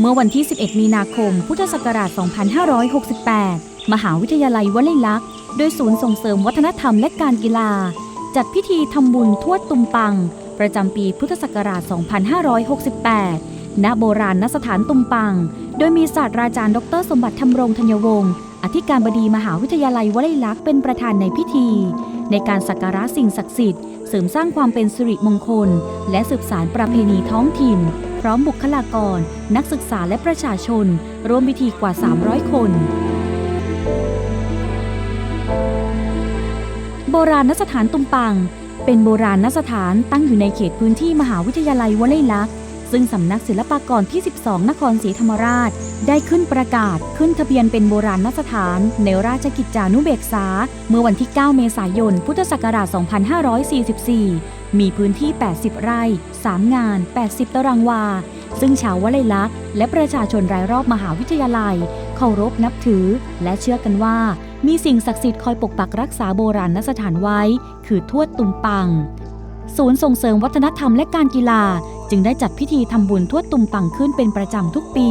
เมื่อวันที่ 11 มีนาคม พุทธศักราช 2568 มหาวิทยาลัยวลัยลักษณ์ โดยศูนย์ส่งเสริมวัฒนธรรมและการกีฬา จัดพิธีทำบุญทวดตุมปัง ประจำปีพุทธศักราช 2568 ณ โบราณนสถานตุมปัง โดยมีศาสตราจารย์ดร สมบัติธรรมรงธัญวงศ์ อธิการบดีมหาวิทยาลัยวลัยลักษณ์เป็นประธานในพิธี ในการสักการะสิ่งศักดิ์สิทธิ์ เสริมสร้างความเป็นสิริมงคล และสืบสารประเพณีท้องถิ่น ร้อมบุคลากร นักศึกษาและประชาชน ร่วมพิธีกว่า 300 คน โบราณนสถานตุมปัง เป็นโบราณนสถานตั้งอยู่ในเขตพื้นที่มหาวิทยาลัยวลัยลักษณ์ ซึ่งสำนักศิลปากรที่ 12 นครศรีธรรมราช ได้ขึ้นประกาศขึ้นทะเบียนเป็นโบราณนสถาน ในราชกิจจานุเบกษา เมื่อวันที่ 9 เมษายน พุทธศักราช 2544 มีพื้นที่ 80 ไร่ 3 งาน 80 ตารางวา ซึ่งชาววลัยลักษณ์และประชาชนรายรอบมหาวิทยาลัย เคารพนับถือ และเชื่อกันว่า มีสิ่งศักดิ์สิทธิ์คอยปกปักรักษาโบราณนสถานไว้ คือทวดตุมปังศูนย์ส่งเสริมวัฒนธรรมและการกีฬา จึงได้จัดพิธีทำบุญทวดตุมปังขึ้นเป็นประจำทุกปี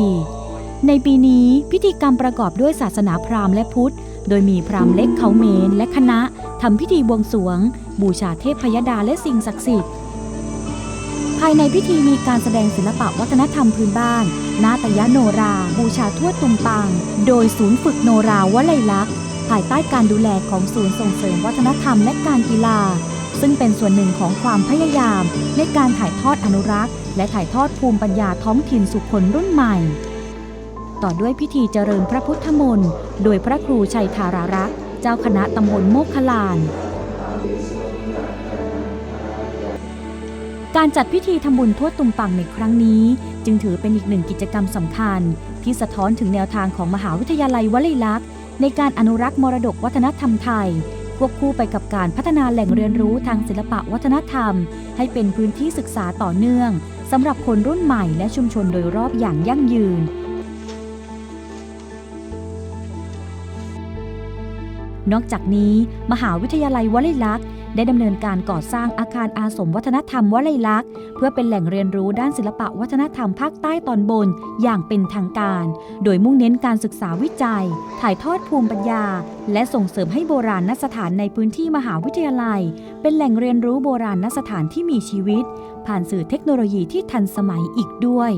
ในปีนี้พิธีกรรมประกอบด้วยศาสนาพราหมณ์และพุทธ โดยมีพราหมณ์เล็กเขาเมนและคณะทำพิธีบวงสรวง บูชาเทพพยดาและสิ่งศักดิ์สิทธิ์ภายในพิธีมีการแสดงศิลปะวัฒนธรรมพื้นบ้าน นาตยโนรา บูชาทวดตุมปัง โดยศูนย์ฝึกโนราวลัยลักษณ์ภายใต้การดูแลของศูนย์ส่งเสริมวัฒนธรรมและการกีฬา ซึ่งเป็นส่วนหนึ่งของความพยายามในการถ่ายทอดอนุรักษ์ และถ่ายทอดภูมิปัญญาท้องถิ่นสู่คนรุ่นใหม่ ต่อด้วยพิธีเจริญพระพุทธมนต์โดยพระครูชัยธารารักษ์ เจ้าคณะตำบลโมกขลาน การจัดพิธีทำบุญทวดตุมปังในครั้งนี้ จึงถือเป็นอีกหนึ่งกิจกรรมสำคัญ ที่สะท้อนถึงแนวทางของมหาวิทยาลัยวลัยลักษณ์ในการอนุรักษ์มรดกวัฒนธรรมไทย ควบคู่ไปกับการพัฒนาแหล่งเรียนรู้ทางศิลปะวัฒนธรรม ให้เป็นพื้นที่ศึกษาต่อเนื่องสำหรับคนรุ่นใหม่และชุมชนโดยรอบอย่างยั่งยืน นอกจากนี้ มหาวิทยาลัยวลัยลักษณ์ ได้ดำเนินการก่อสร้างอาคารอาสมวัฒนธรรมวลัยลักษณ์ เพื่อเป็นแหล่งเรียนรู้ด้านศิลปะวัฒนธรรมภาคใต้ตอนบนอย่างเป็นทางการ โดยมุ่งเน้นการศึกษาวิจัย ถ่ายทอดภูมิปัญญา และส่งเสริมให้โบราณนสถานในพื้นที่มหาวิทยาลัย เป็นแหล่งเรียนรู้โบราณนสถานที่มีชีวิต ผ่านสื่อเทคโนโลยีที่ทันสมัยอีกด้วย